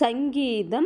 సంగీతం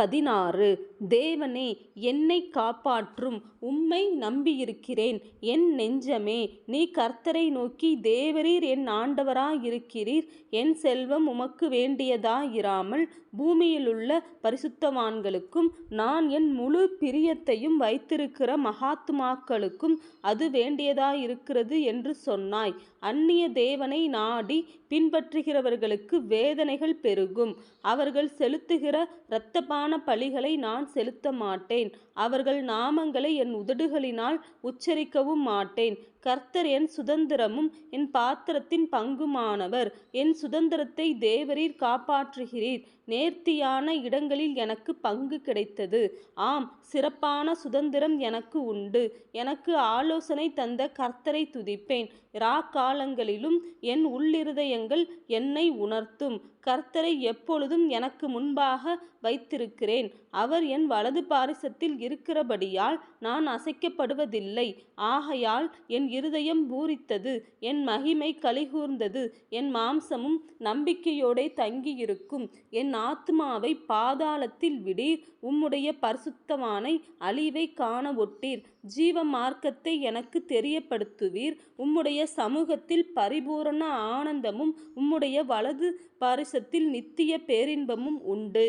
பதினாறு. தேவனே என்னை காப்பாற்றும். உம்மை நம்பியிருக்கிறேன். என் நெஞ்சமே நீ கர்த்தரை நோக்கி தேவரீர் என் ஆண்டவராயிருக்கிறீர். என் செல்வம் உமக்கு வேண்டியதாயிராமல் பூமியிலுள்ள பரிசுத்தவான்களுக்கும் நான் என் முழு பிரியத்தையும் வைத்திருக்கிற மகாத்துமாக்களுக்கும் அது வேண்டியதாயிருக்கிறது என்று சொன்னாய். அந்நிய தேவனை நாடி பின்பற்றுகிறவர்களுக்கு வேதனைகள் பெருகும். அவர்கள் செலுத்துகிற இரத்தபான பலிகளை நான் செலுத்த மாட்டேன். அவர்கள் நாமங்களை என் உதடுகளினால் உச்சரிக்கவும் மாட்டேன். கர்த்தர் என் சுதந்திரமும் என் பாத்திரத்தின் பங்குமானவர். என் சுதந்திரத்தை தேவரீர் காப்பாற்றுகிறீர். நேர்த்தியான இடங்களில் எனக்கு பங்கு கிடைத்தது. ஆம் சிறப்பான சுதந்திரம் எனக்கு உண்டு. எனக்கு ஆலோசனை தந்த கர்த்தரை துதிப்பேன். ராகாலங்களிலும் என் உள்ளிருதயங்கள் என்னை உணர்த்தும். கர்த்தரை எப்பொழுதும் எனக்கு முன்பாக வைத்திருக்கிறேன். அவர் என் வலது பாரிசத்தில் இருக்கிறபடியால் நான் அசைக்கப்படுவதில்லை. ஆகையால் என் இருதயம் பூரித்தது என் மகிமை கலிகூர்ந்தது என் மாம்சமும் நம்பிக்கையோடே தங்கியிருக்கும். என் ஆத்மாவை பாதாளத்தில் விடீர் உம்முடைய பரிசுத்தவானை அழிவை காண ஒட்டீர். ஜீவ மார்க்கத்தை எனக்கு தெரியப்படுத்துவீர். உம்முடைய உம்முடைய சமூகத்தில் பரிபூரண ஆனந்தமும் உம்முடைய வலது பாரிசத்தில் நித்திய பேரின்பமும் உண்டு.